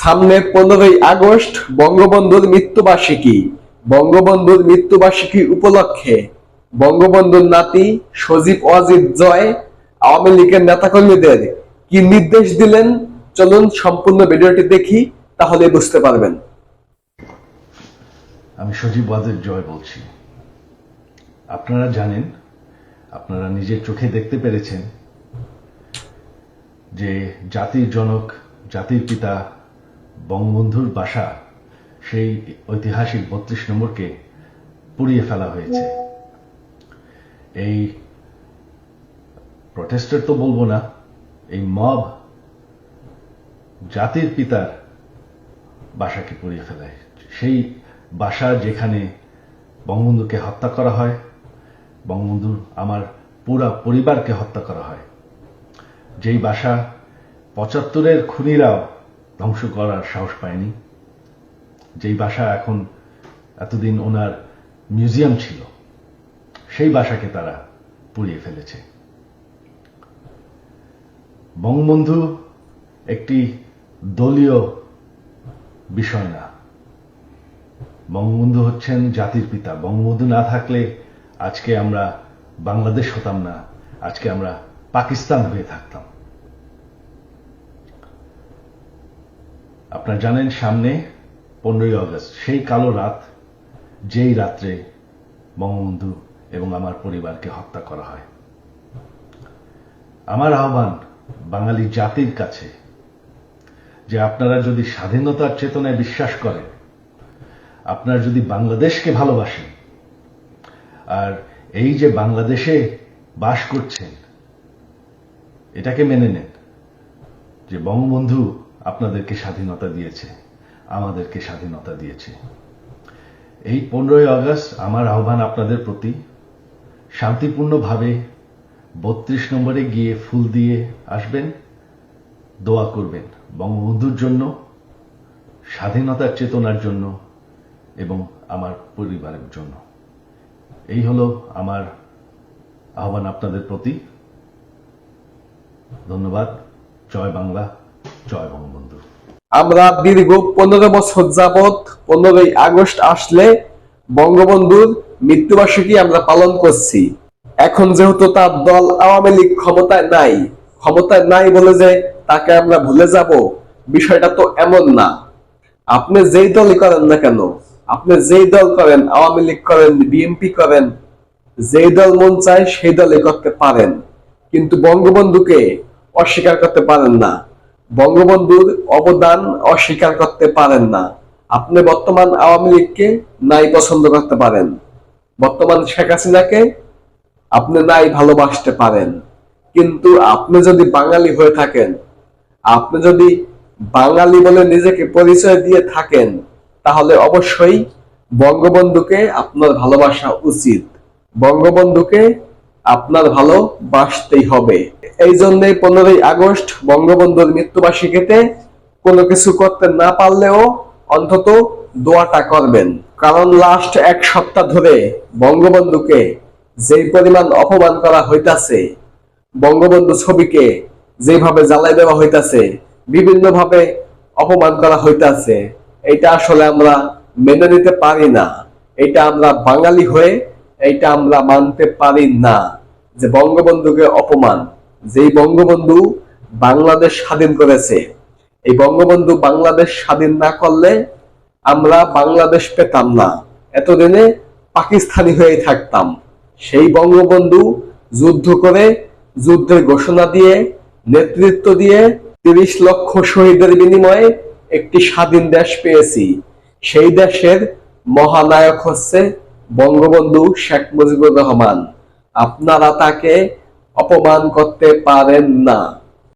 সামনে পনেরোই আগস্ট বঙ্গবন্ধুর মৃত্যুবার্ষিকী। বঙ্গবন্ধুর মৃত্যুবার্ষিকী উপলক্ষে বঙ্গবন্ধুর নাতি সজীব অজিত জয় আওয়ামী লীগের নেতাকর্মীদের কি নির্দেশ দিলেন? চলুন সম্পূর্ণ ভিডিওটি দেখি, তাহলে বুঝতে পারবেন। আমি সজীব ওয়াজের জয় বলছি। আপনারা জানেন, আপনারা নিজের চোখে দেখতে পেরেছেন যে জাতির জনক, জাতির পিতা বঙ্গবন্ধুর বাসা সেই ঐতিহাসিক বত্রিশ নম্বরকে পুড়িয়ে ফেলা হয়েছে। এই প্রটেস্টার তো বলব না, এই মব জাতির পিতার বাসাকে পুড়িয়ে ফেলায় সেই বাসা যেখানে বঙ্গবন্ধুকে হত্যা করা হয়, বঙ্গবন্ধুর আমার পুরা পরিবারকে হত্যা করা হয়। যেই বাসা পঁচাত্তরের খুনিরাও ধ্বংস করার সাহস পায়নি। যেই বাসা এখন এতদিন ওনার মিউজিয়াম ছিল, সেই বাসাকে তারা পুড়িয়ে ফেলেছে। বঙ্গবন্ধু একটি দলীয় বিষয় না। বঙ্গবন্ধু হচ্ছেন জাতির পিতা। বঙ্গবন্ধু না থাকলে আজকে আমরা বাংলাদেশ হতাম না, আজকে আমরা পাকিস্তান হয়ে থাকতাম। আপনারা জানেন সামনে পনেরোই আগস্ট সেই কালো রাত, যেই রাত্রে বঙ্গবন্ধু এবং আমার পরিবারকে হত্যা করা হয়। আমার আহ্বান বাঙালি জাতির কাছে যে আপনারা যদি স্বাধীনতার চেতনায় বিশ্বাস করেন, আপনারা যদি বাংলাদেশকে ভালোবাসেন, আর এই যে বাংলাদেশে বাস করছেন, এটাকে মেনে নেন যে বঙ্গবন্ধু আপনাদেরকে স্বাধীনতা দিয়েছে। আমাদেরকে স্বাধীনতা দিয়েছে। এই পনেরোই আগস্ট আমার আহ্বান আপনাদের প্রতি। শান্তিপূর্ণভাবে বত্রিশ নম্বরে গিয়ে ফুল দিয়ে আসবেন, দোয়া করবেন বঙ্গবন্ধুর জন্য, স্বাধীনতার চেতনার জন্য এবং আমার পরিবারের জন্য। এই হলো আমার আহ্বান আপনাদের প্রতি। ধন্যবাদ। জয় বাংলা। জয় বঙ্গবন্ধু। আমরা দীর্ঘ পনেরো বছর যাবৎ পনেরোই আগস্ট আসলে বঙ্গবন্ধুর মৃত্যুবার্ষিকী আমরা পালন করছি। এখন যেহেতু তার দল আওয়ামী লীগ ক্ষমতায় নাই ক্ষমতায় নাই বলে যে তাকে আমরা ভুলে যাব, বিষয়টা তো এমন না। আপনি যেই দলই করেন না কেন, আপনি যেই দল করেন, আওয়ামী লীগ করেন, বিএনপি করেন, যেই দল মন চায় সেই দলই করতে পারেন। কিন্তু বঙ্গবন্ধুকে অস্বীকার করতে পারেন না। বঙ্গবন্ধুর অবদান অস্বীকার করতে পারেন না। আপনি বর্তমান আওয়ামী লীগকে নাই পছন্দ করতে পারেন। বর্তমান শেখ হাসিনাকে আপনি নাই ভালোবাসতে পারেন। কিন্তু আপনি যদি বাঙালি হয়ে থাকেন, আপনি যদি বাঙালি বলে নিজেকে পরিচয় দিয়ে থাকেন, তাহলে অবশ্যই বঙ্গবন্ধুকে আপনার ভালোবাসা উচিত। বঙ্গবন্ধুকে আপনার ভালোবাসতেই হবে। এই জন্য পনেরোই আগস্ট বঙ্গবন্ধুর মৃত্যুবার্ষিকীতে কোনো কিছু করতে না পারলেও অন্তত দোয়াটা করবেন। কারণ লাস্ট এক সপ্তাহ ধরে বঙ্গবন্ধুকে যেই পরিমাণ অপমান করা হইতাছে, বঙ্গবন্ধু ছবিকে যেভাবে জ্বালাই দেওয়া হইতাছে, বিভিন্নভাবে অপমান করা হইতাছে, এটা আসলে আমরা মেনে নিতে পারি না। এটা আমরা বাঙালি হয়ে এটা আমরা মানতে পারি না যে বঙ্গবন্ধুকে অপমান। যেই বঙ্গবন্ধু বাংলাদেশ স্বাধীন করেছে, এই বঙ্গবন্ধু বাংলাদেশ স্বাধীন না করলে আমরা বাংলাদেশ পেতাম না। এতদিনে পাকিস্তানি হয়ে থাকতাম। সেই বঙ্গবন্ধু যুদ্ধ করে, যুদ্ধের ঘোষণা দিয়ে, নেতৃত্ব দিয়ে তিরিশ লক্ষ শহীদের বিনিময়ে একটি স্বাধীন দেশ পেয়েছি। সেই দেশের মহানায়ক হচ্ছে বঙ্গবন্ধু শেখ মুজিবুর রহমান আপনারা তাকে অপমান করতে পারেন না।